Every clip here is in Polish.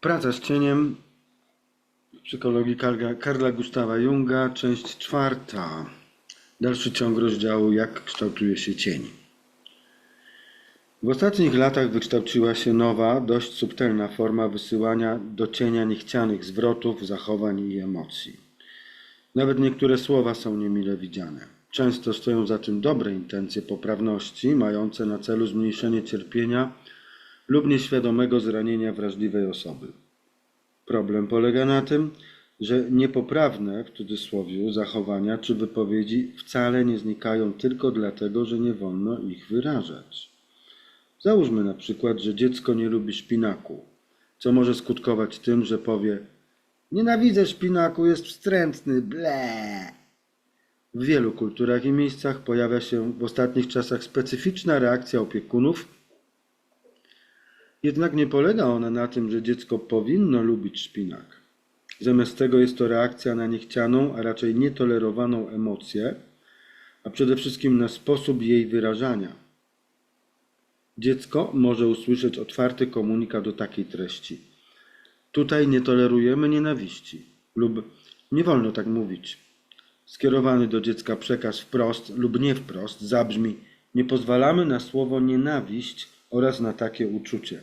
Praca z cieniem psychologii Karla, Karla Gustawa Junga, część czwarta. Dalszy ciąg rozdziału Jak kształtuje się cień. W ostatnich latach wykształciła się nowa, dość subtelna forma wysyłania do cienia niechcianych zwrotów, zachowań i emocji. Nawet niektóre słowa są niemile widziane. Często stoją za tym dobre intencje poprawności, mające na celu zmniejszenie cierpienia lub nieświadomego zranienia wrażliwej osoby. Problem polega na tym, że niepoprawne w cudzysłowie zachowania czy wypowiedzi wcale nie znikają tylko dlatego, że nie wolno ich wyrażać. Załóżmy na przykład, że dziecko nie lubi szpinaku, co może skutkować tym, że powie: Nienawidzę szpinaku, jest wstrętny, ble. W wielu kulturach i miejscach pojawia się w ostatnich czasach specyficzna reakcja opiekunów, jednak nie polega ona na tym, że dziecko powinno lubić szpinak. Zamiast tego jest to reakcja na niechcianą, a raczej nietolerowaną emocję, a przede wszystkim na sposób jej wyrażania. Dziecko może usłyszeć otwarty komunikat o takiej treści. Tutaj nie tolerujemy nienawiści lub nie wolno tak mówić. Skierowany do dziecka przekaz wprost lub nie wprost zabrzmi: Nie pozwalamy na słowo nienawiść oraz na takie uczucie.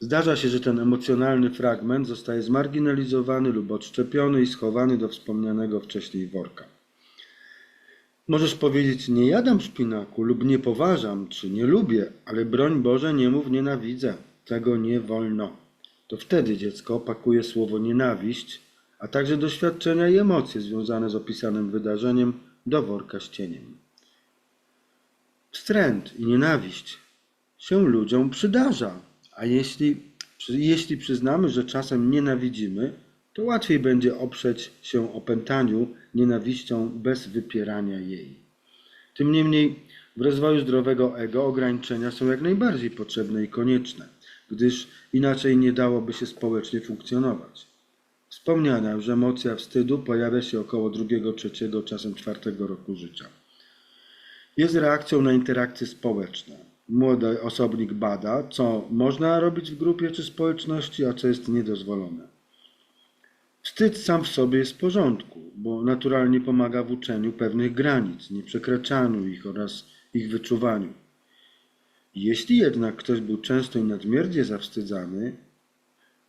Zdarza się, że ten emocjonalny fragment zostaje zmarginalizowany lub odszczepiony i schowany do wspomnianego wcześniej worka. Możesz powiedzieć: Nie jadam szpinaku, lub nie poważam, czy nie lubię, ale broń Boże, nie mów nienawidzę. Tego nie wolno. To wtedy dziecko opakuje słowo nienawiść, a także doświadczenia i emocje związane z opisanym wydarzeniem do worka z cieniem. Wstręt i nienawiść się ludziom przydarza, a jeśli, jeśli przyznamy, że czasem nienawidzimy, to łatwiej będzie oprzeć się opętaniu nienawiścią bez wypierania jej. Tym niemniej w rozwoju zdrowego ego ograniczenia są jak najbardziej potrzebne i konieczne, gdyż inaczej nie dałoby się społecznie funkcjonować. Wspomniana już emocja wstydu pojawia się około drugiego, trzeciego, czasem czwartego roku życia. Jest reakcją na interakcje społeczne. Młody osobnik bada, co można robić w grupie czy społeczności, a co jest niedozwolone. Wstyd sam w sobie jest w porządku, bo naturalnie pomaga w uczeniu pewnych granic, nieprzekraczaniu ich oraz ich wyczuwaniu. Jeśli jednak ktoś był często i nadmiernie zawstydzany,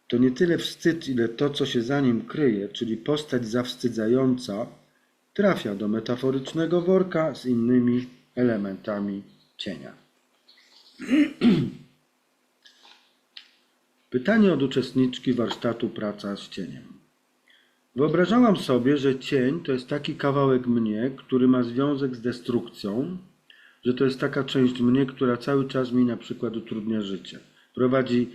to nie tyle wstyd, ile to, co się za nim kryje, czyli postać zawstydzająca, trafia do metaforycznego worka z innymi elementami cienia. Pytanie od uczestniczki warsztatu Praca z cieniem. Wyobrażałam sobie, że cień to jest taki kawałek mnie, który ma związek z destrukcją, że to jest taka część mnie, która cały czas mi na przykład utrudnia życie. Prowadzi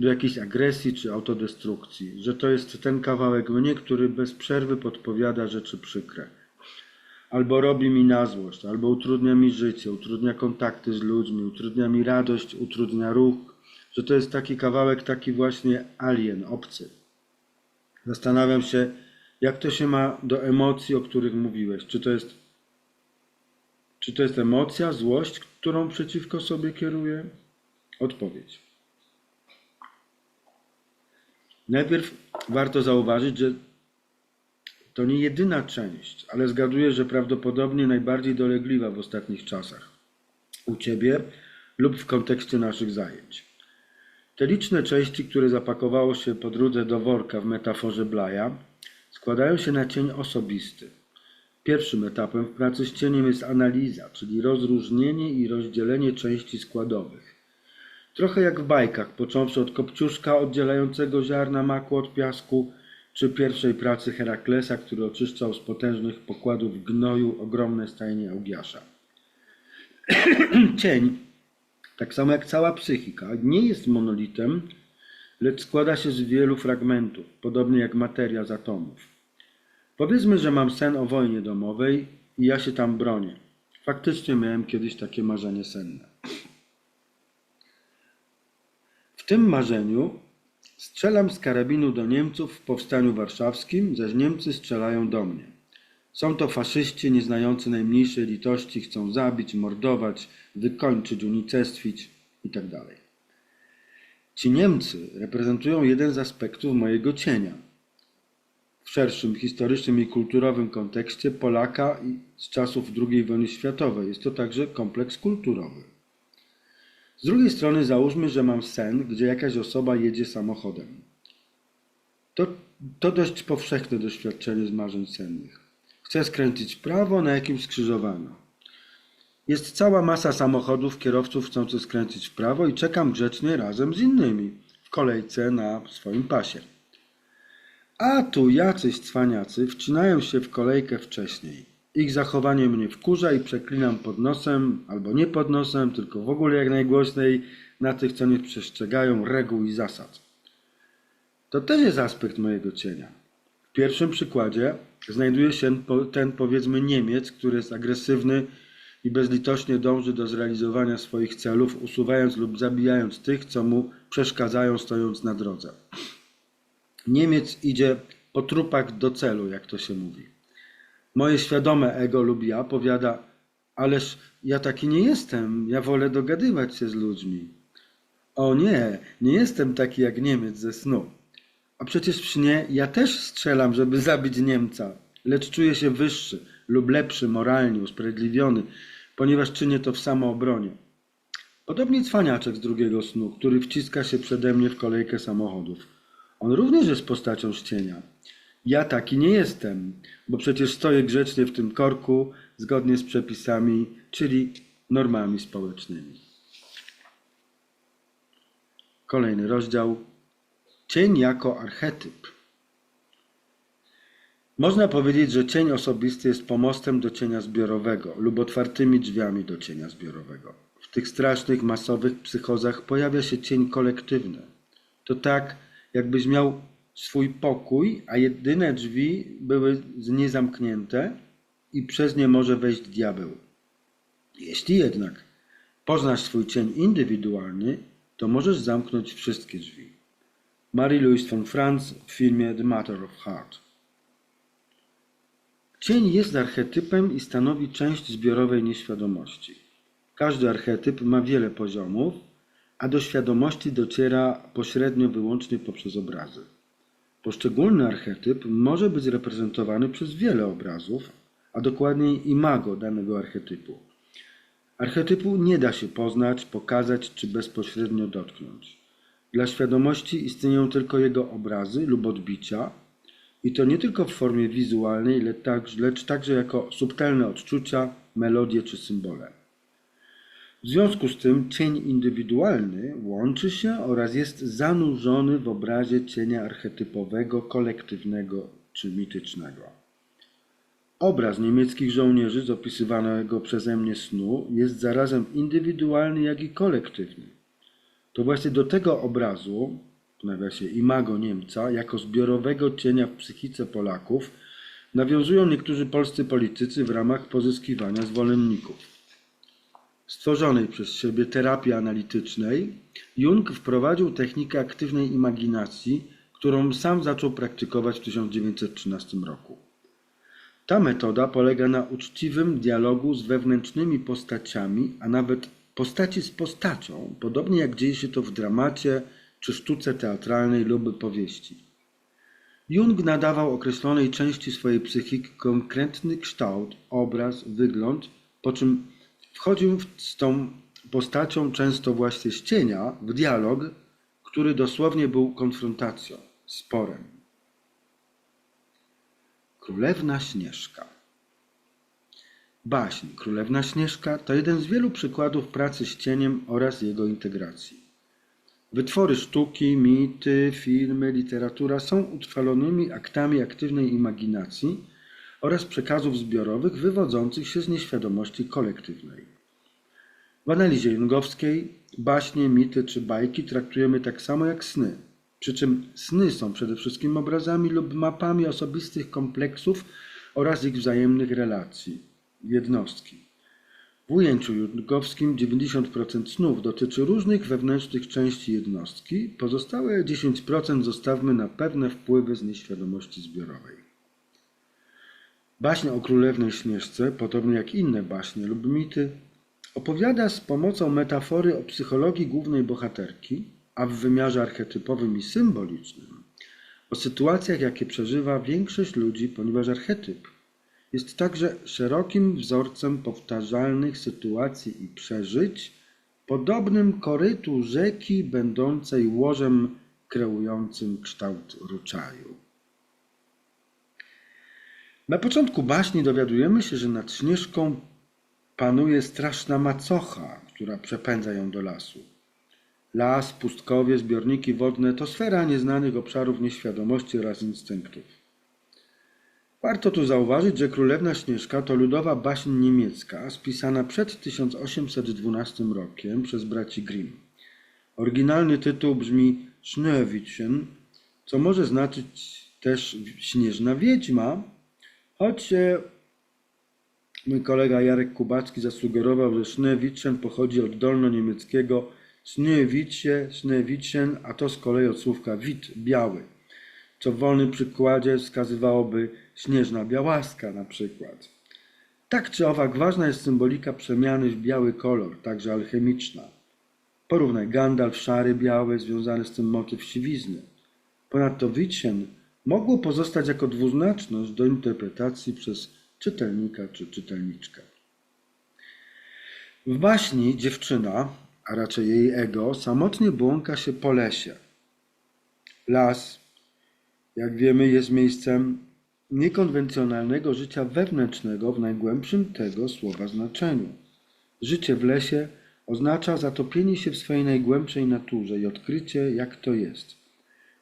do jakiejś agresji czy autodestrukcji, że to jest ten kawałek mnie, który bez przerwy podpowiada rzeczy przykre. Albo robi mi na złość, albo utrudnia mi życie, utrudnia kontakty z ludźmi, utrudnia mi radość, utrudnia ruch, że to jest taki kawałek, taki właśnie alien, obcy. Zastanawiam się, jak to się ma do emocji, o których mówiłeś. Czy to jest, czy to jest emocja, złość, którą przeciwko sobie kieruję? Odpowiedź. Najpierw warto zauważyć, że to nie jedyna część, ale zgaduję, że prawdopodobnie najbardziej dolegliwa w ostatnich czasach u Ciebie lub w kontekście naszych zajęć. Te liczne części, które zapakowało się po drodze do worka w metaforze Blaja, składają się na cień osobisty. Pierwszym etapem w pracy z cieniem jest analiza, czyli rozróżnienie i rozdzielenie części składowych. Trochę jak w bajkach, począwszy od kopciuszka oddzielającego ziarna maku od piasku, czy pierwszej pracy Heraklesa, który oczyszczał z potężnych pokładów gnoju ogromne stajnie Augiasza. Cień, tak samo jak cała psychika, nie jest monolitem, lecz składa się z wielu fragmentów, podobnie jak materia z atomów. Powiedzmy, że mam sen o wojnie domowej i ja się tam bronię. Faktycznie miałem kiedyś takie marzenie senne. W tym marzeniu strzelam z karabinu do Niemców w powstaniu warszawskim, zaś Niemcy strzelają do mnie. Są to faszyści nieznający najmniejszej litości, chcą zabić, mordować, wykończyć, unicestwić itd. Ci Niemcy reprezentują jeden z aspektów mojego cienia. W szerszym historycznym i kulturowym kontekście Polaka z czasów II wojny światowej jest to także kompleks kulturowy. Z drugiej strony załóżmy, że mam sen, gdzie jakaś osoba jedzie samochodem. To, to dość powszechne doświadczenie z marzeń sennych. Chcę skręcić w prawo na jakimś skrzyżowaniu. Jest cała masa samochodów, kierowców chcących skręcić w prawo i czekam grzecznie razem z innymi w kolejce na swoim pasie. A tu jacyś cwaniacy wcinają się w kolejkę wcześniej. Ich zachowanie mnie wkurza i przeklinam pod nosem, albo nie pod nosem, tylko w ogóle jak najgłośniej na tych, co nie przestrzegają reguł i zasad. To też jest aspekt mojego cienia. W pierwszym przykładzie znajduje się ten powiedzmy Niemiec, który jest agresywny i bezlitośnie dąży do zrealizowania swoich celów, usuwając lub zabijając tych, co mu przeszkadzają, stojąc na drodze. Niemiec idzie po trupach do celu, jak to się mówi. Moje świadome ego lub ja powiada, ależ ja taki nie jestem, ja wolę dogadywać się z ludźmi. O nie, nie jestem taki jak Niemiec ze snu. A przecież w śnie ja też strzelam, żeby zabić Niemca, lecz czuję się wyższy lub lepszy moralnie, usprawiedliwiony, ponieważ czynię to w samoobronie. Podobnie cwaniaczek z drugiego snu, który wciska się przede mnie w kolejkę samochodów. On również jest postacią z cienia. Ja taki nie jestem, bo przecież stoję grzecznie w tym korku, zgodnie z przepisami, czyli normami społecznymi. Kolejny rozdział. Cień jako archetyp. Można powiedzieć, że cień osobisty jest pomostem do cienia zbiorowego lub otwartymi drzwiami do cienia zbiorowego. W tych strasznych, masowych psychozach pojawia się cień kolektywny. To tak, jakbyś miał swój pokój, a jedyne drzwi były niezamknięte i przez nie może wejść diabeł. Jeśli jednak poznasz swój cień indywidualny, to możesz zamknąć wszystkie drzwi. Marie-Louise von Franz w filmie The Matter of Heart. Cień jest archetypem i stanowi część zbiorowej nieświadomości. Każdy archetyp ma wiele poziomów, a do świadomości dociera pośrednio wyłącznie poprzez obrazy. Poszczególny archetyp może być reprezentowany przez wiele obrazów, a dokładniej imago danego archetypu. Archetypu nie da się poznać, pokazać czy bezpośrednio dotknąć. Dla świadomości istnieją tylko jego obrazy lub odbicia, i to nie tylko w formie wizualnej, lecz także, lecz także jako subtelne odczucia, melodie czy symbole. W związku z tym cień indywidualny łączy się oraz jest zanurzony w obrazie cienia archetypowego, kolektywnego czy mitycznego. Obraz niemieckich żołnierzy z opisywanego przeze mnie snu jest zarazem indywidualny, jak i kolektywny. To właśnie do tego obrazu, w nawiasie imago Niemca, jako zbiorowego cienia w psychice Polaków, nawiązują niektórzy polscy politycy w ramach pozyskiwania zwolenników stworzonej przez siebie terapii analitycznej, Jung wprowadził technikę aktywnej imaginacji, którą sam zaczął praktykować w 1913 roku. Ta metoda polega na uczciwym dialogu z wewnętrznymi postaciami, a nawet postaci z postacią, podobnie jak dzieje się to w dramacie czy sztuce teatralnej lub powieści. Jung nadawał określonej części swojej psychiki konkretny kształt, obraz, wygląd, po czym wchodził z tą postacią, często właśnie z cienia, w dialog, który dosłownie był konfrontacją, sporem. Królewna Śnieżka. Baśń Królewna Śnieżka to jeden z wielu przykładów pracy z cieniem oraz jego integracji. Wytwory sztuki, mity, filmy, literatura są utrwalonymi aktami aktywnej imaginacji oraz przekazów zbiorowych wywodzących się z nieświadomości kolektywnej. W analizie jungowskiej baśnie, mity czy bajki traktujemy tak samo jak sny. Przy czym sny są przede wszystkim obrazami lub mapami osobistych kompleksów oraz ich wzajemnych relacji, jednostki. W ujęciu jungowskim 90% snów dotyczy różnych wewnętrznych części jednostki, pozostałe 10% zostawmy na pewne wpływy z nieświadomości zbiorowej. Baśń o królewnej Śnieżce, podobnie jak inne baśnie lub mity, opowiada z pomocą metafory o psychologii głównej bohaterki, a w wymiarze archetypowym i symbolicznym o sytuacjach, jakie przeżywa większość ludzi, ponieważ archetyp jest także szerokim wzorcem powtarzalnych sytuacji i przeżyć, podobnym korytu rzeki będącej łożem kreującym kształt ruczaju. Na początku baśni dowiadujemy się, że nad Śnieżką panuje straszna macocha, która przepędza ją do lasu. Las, pustkowie, zbiorniki wodne to sfera nieznanych obszarów nieświadomości oraz instynktów. Warto tu zauważyć, że Królewna Śnieżka to ludowa baśń niemiecka spisana przed 1812 rokiem przez braci Grimm. Oryginalny tytuł brzmi Schneewittchen, co może znaczyć też Śnieżna Wiedźma, choć mój kolega Jarek Kubacki zasugerował, że Schneewittchen pochodzi od dolno-niemieckiego Schneewitzie, Schneewittchen, a to z kolei od słówka wit, biały, co w wolnym przykładzie wskazywałoby śnieżna białaska na przykład. Tak czy owak ważna jest symbolika przemiany w biały kolor, także alchemiczna. Porównaj Gandalf szary, biały, związany z tym motyw siwizny. Ponadto Wittchen mogło pozostać jako dwuznaczność do interpretacji przez czytelnika czy czytelniczkę. W baśni dziewczyna, a raczej jej ego, samotnie błąka się po lesie. Las, jak wiemy, jest miejscem niekonwencjonalnego życia wewnętrznego w najgłębszym tego słowa znaczeniu. Życie w lesie oznacza zatopienie się w swojej najgłębszej naturze i odkrycie, jak to jest.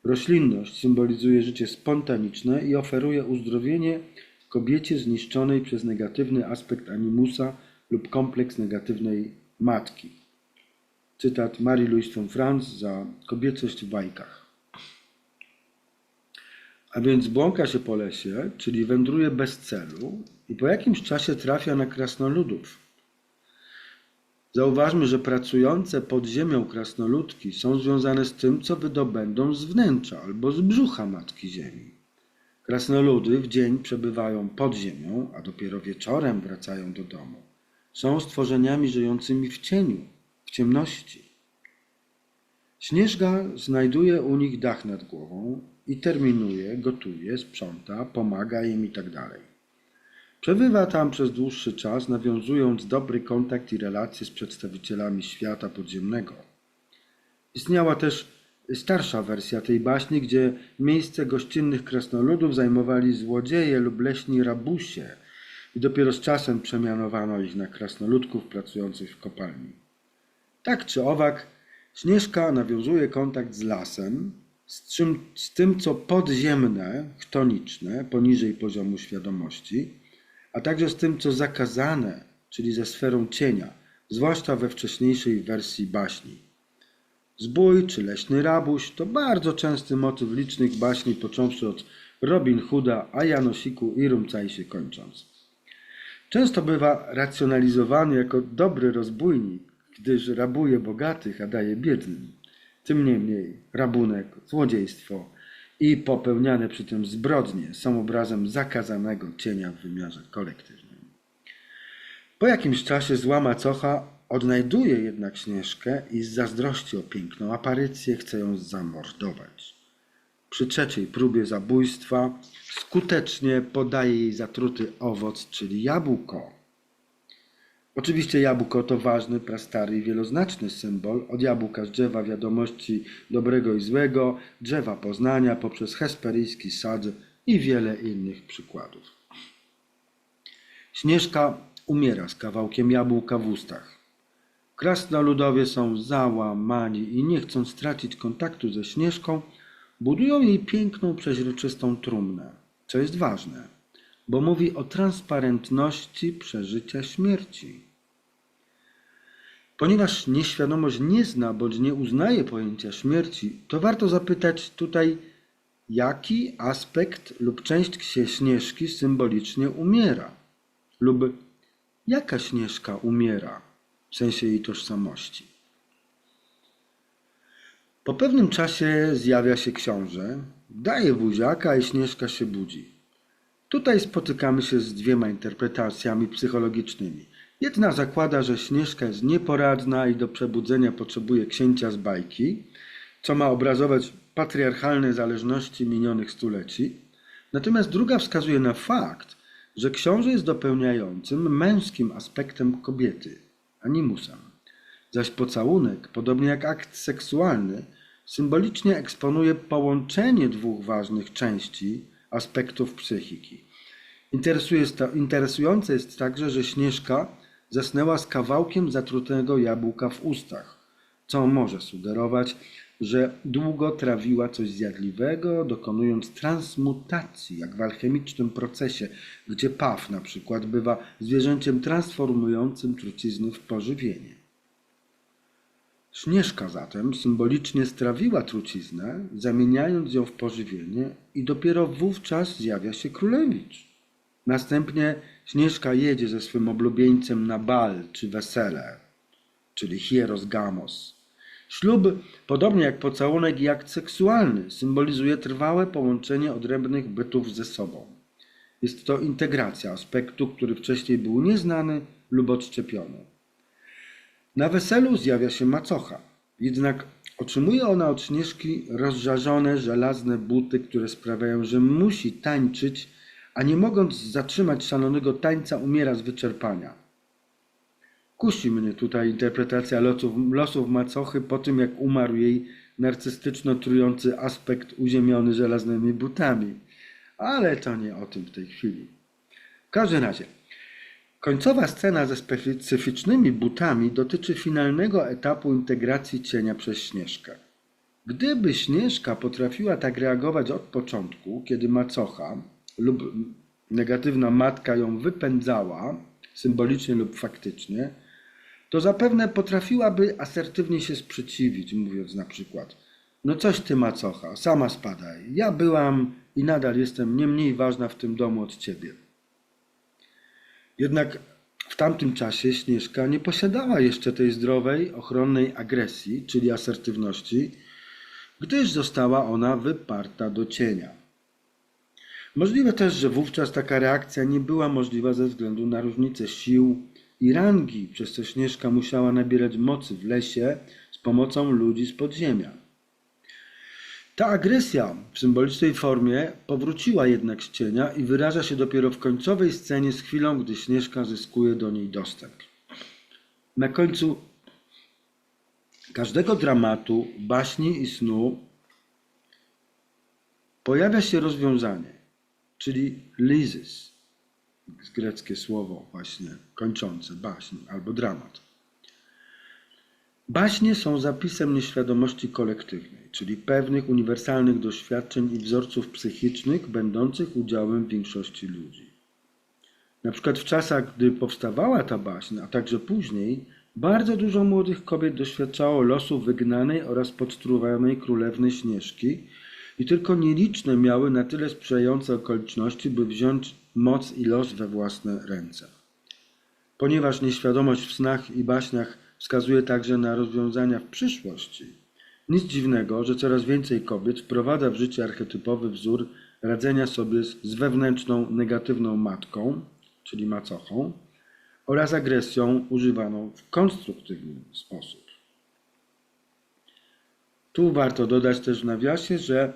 Roślinność symbolizuje życie spontaniczne i oferuje uzdrowienie kobiecie zniszczonej przez negatywny aspekt animusa lub kompleks negatywnej matki. Cytat Marie-Louise von Franz za kobiecość w bajkach. A więc błąka się po lesie, czyli wędruje bez celu i po jakimś czasie trafia na krasnoludów. Zauważmy, że pracujące pod ziemią krasnoludki są związane z tym, co wydobędą z wnętrza albo z brzucha Matki Ziemi. Krasnoludy w dzień przebywają pod ziemią, a dopiero wieczorem wracają do domu. Są stworzeniami żyjącymi w cieniu, w ciemności. Śnieżga znajduje u nich dach nad głową i terminuje, gotuje, sprząta, pomaga im itd. Przebywa tam przez dłuższy czas, nawiązując dobry kontakt i relacje z przedstawicielami świata podziemnego. Istniała też starsza wersja tej baśni, gdzie miejsce gościnnych krasnoludów zajmowali złodzieje lub leśni rabusie i dopiero z czasem przemianowano ich na krasnoludków pracujących w kopalni. Tak czy owak, Śnieżka nawiązuje kontakt z lasem, z, czym, z tym, co podziemne, chtoniczne, poniżej poziomu świadomości, a także z tym, co zakazane, czyli ze sferą cienia, zwłaszcza we wcześniejszej wersji baśni. Zbój czy leśny rabuś to bardzo częsty motyw licznych baśni, począwszy od Robin Hooda, a Janosiku i Rumcajsie kończąc. Często bywa racjonalizowany jako dobry rozbójnik, gdyż rabuje bogatych, a daje biednym. Tym niemniej rabunek, złodziejstwo i popełniane przy tym zbrodnie są obrazem zakazanego cienia w wymiarze kolektywnym. Po jakimś czasie zła macocha odnajduje jednak Śnieżkę i z zazdrości o piękną aparycję chce ją zamordować. Przy trzeciej próbie zabójstwa skutecznie podaje jej zatruty owoc, czyli jabłko. Oczywiście jabłko to ważny, prastary i wieloznaczny symbol. Od jabłka z drzewa wiadomości dobrego i złego, drzewa poznania poprzez hesperyjski sad i wiele innych przykładów. Śnieżka umiera z kawałkiem jabłka w ustach. Krasnoludowie są załamani i nie chcąc stracić kontaktu ze Śnieżką, budują jej piękną, przeźroczystą trumnę, co jest ważne, bo mówi o transparentności przeżycia śmierci. Ponieważ nieświadomość nie zna bądź nie uznaje pojęcia śmierci, to warto zapytać tutaj, jaki aspekt lub część śnieżki symbolicznie umiera, lub jaka śnieżka umiera w sensie jej tożsamości. Po pewnym czasie zjawia się książę, daje buziaka i śnieżka się budzi. Tutaj spotykamy się z dwiema interpretacjami psychologicznymi. Jedna zakłada, że Śnieżka jest nieporadna i do przebudzenia potrzebuje księcia z bajki. co ma obrazować patriarchalne zależności minionych stuleci. Natomiast druga wskazuje na fakt, że książę jest dopełniającym męskim aspektem kobiety, animusem. Zaś pocałunek, podobnie jak akt seksualny, symbolicznie eksponuje połączenie dwóch ważnych części aspektów psychiki. Interesujące jest także, że Śnieżka zasnęła z kawałkiem zatrutego jabłka w ustach, co może sugerować, że długo trawiła coś zjadliwego, dokonując transmutacji, jak w alchemicznym procesie, gdzie paw na przykład bywa zwierzęciem transformującym trucizny w pożywienie. Śnieżka zatem symbolicznie strawiła truciznę, zamieniając ją w pożywienie i dopiero wówczas zjawia się królewicz. Następnie Śnieżka jedzie ze swym oblubieńcem na bal czy wesele, czyli hieros gamos. Ślub, podobnie jak pocałunek i akt seksualny, symbolizuje trwałe połączenie odrębnych bytów ze sobą. Jest to integracja aspektu, który wcześniej był nieznany lub odszczepiony. Na weselu zjawia się macocha, jednak otrzymuje ona od Śnieżki rozżarzone żelazne buty, które sprawiają, że musi tańczyć, a nie mogąc zatrzymać szalonego tańca umiera z wyczerpania. Kusi mnie tutaj interpretacja losów, losów macochy po tym, jak umarł jej narcystyczno-trujący aspekt uziemiony żelaznymi butami. Ale to nie o tym w tej chwili. W każdym razie, końcowa scena ze specyficznymi butami dotyczy finalnego etapu integracji cienia przez Śnieżkę. Gdyby Śnieżka potrafiła tak reagować od początku, kiedy macocha lub negatywna matka ją wypędzała, symbolicznie lub faktycznie, to zapewne potrafiłaby asertywnie się sprzeciwić, mówiąc na przykład: No coś ty macocha, sama spadaj. Ja byłam i nadal jestem nie mniej ważna w tym domu od ciebie. Jednak w tamtym czasie Śnieżka nie posiadała jeszcze tej zdrowej, ochronnej agresji, czyli asertywności, gdyż została ona wyparta do cienia. Możliwe też, że wówczas taka reakcja nie była możliwa ze względu na różnicę sił i rangi, przez co Śnieżka musiała nabierać mocy w lesie z pomocą ludzi z podziemia. Ta agresja w symbolicznej formie powróciła jednak z cienia i wyraża się dopiero w końcowej scenie z chwilą, gdy Śnieżka zyskuje do niej dostęp. Na końcu każdego dramatu, baśni i snu pojawia się rozwiązanie, czyli lyzys, greckie słowo właśnie kończące baśń albo dramat. Baśnie są zapisem nieświadomości kolektywnej, czyli pewnych uniwersalnych doświadczeń i wzorców psychicznych będących udziałem większości ludzi. Na przykład w czasach, gdy powstawała ta baśń, a także później, bardzo dużo młodych kobiet doświadczało losu wygnanej oraz podstruwanej królewny Śnieżki i tylko nieliczne miały na tyle sprzyjające okoliczności, by wziąć moc i los we własne ręce. Ponieważ nieświadomość w snach i baśniach wskazuje także na rozwiązania w przyszłości, nic dziwnego, że coraz więcej kobiet wprowadza w życie archetypowy wzór radzenia sobie z wewnętrzną, negatywną matką, czyli macochą, oraz agresją używaną w konstruktywny sposób. Tu warto dodać też w nawiasie, że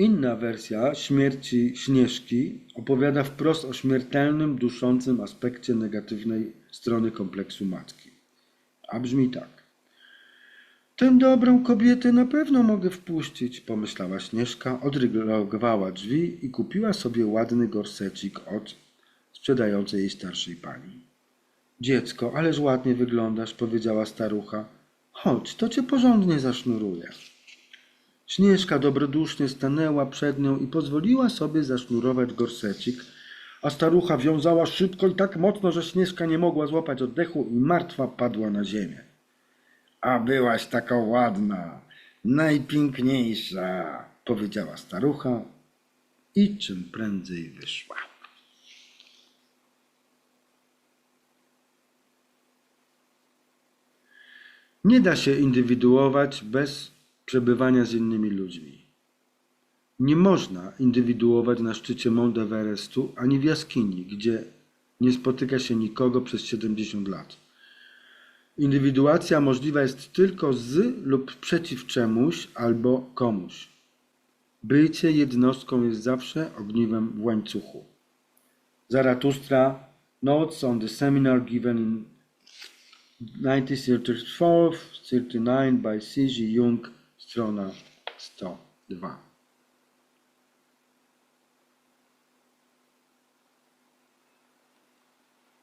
inna wersja śmierci Śnieżki opowiada wprost o śmiertelnym, duszącym aspekcie negatywnej strony kompleksu matki. A brzmi tak. Tę dobrą kobietę na pewno mogę wpuścić, pomyślała Śnieżka, odrygowała drzwi i kupiła sobie ładny gorsecik od sprzedającej jej starszej pani. Dziecko, ależ ładnie wyglądasz, powiedziała starucha. Chodź, to cię porządnie zasznuruję. Śnieżka dobrodusznie stanęła przed nią i pozwoliła sobie zasznurować gorsecik, a starucha wiązała szybko i tak mocno, że Śnieżka nie mogła złapać oddechu i martwa padła na ziemię. A byłaś taka ładna, najpiękniejsza, powiedziała starucha i czym prędzej wyszła. Nie da się indywiduować bez przebywania z innymi ludźmi. Nie można indywiduować na szczycie Mount Everestu ani w jaskini, gdzie nie spotyka się nikogo przez 70 lat. Indywiduacja możliwa jest tylko z lub przeciw czemuś albo komuś. Bycie jednostką jest zawsze ogniwem w łańcuchu. Zaratustra Notes on the seminar given in 1934-39 by C.G. Jung, strona 102.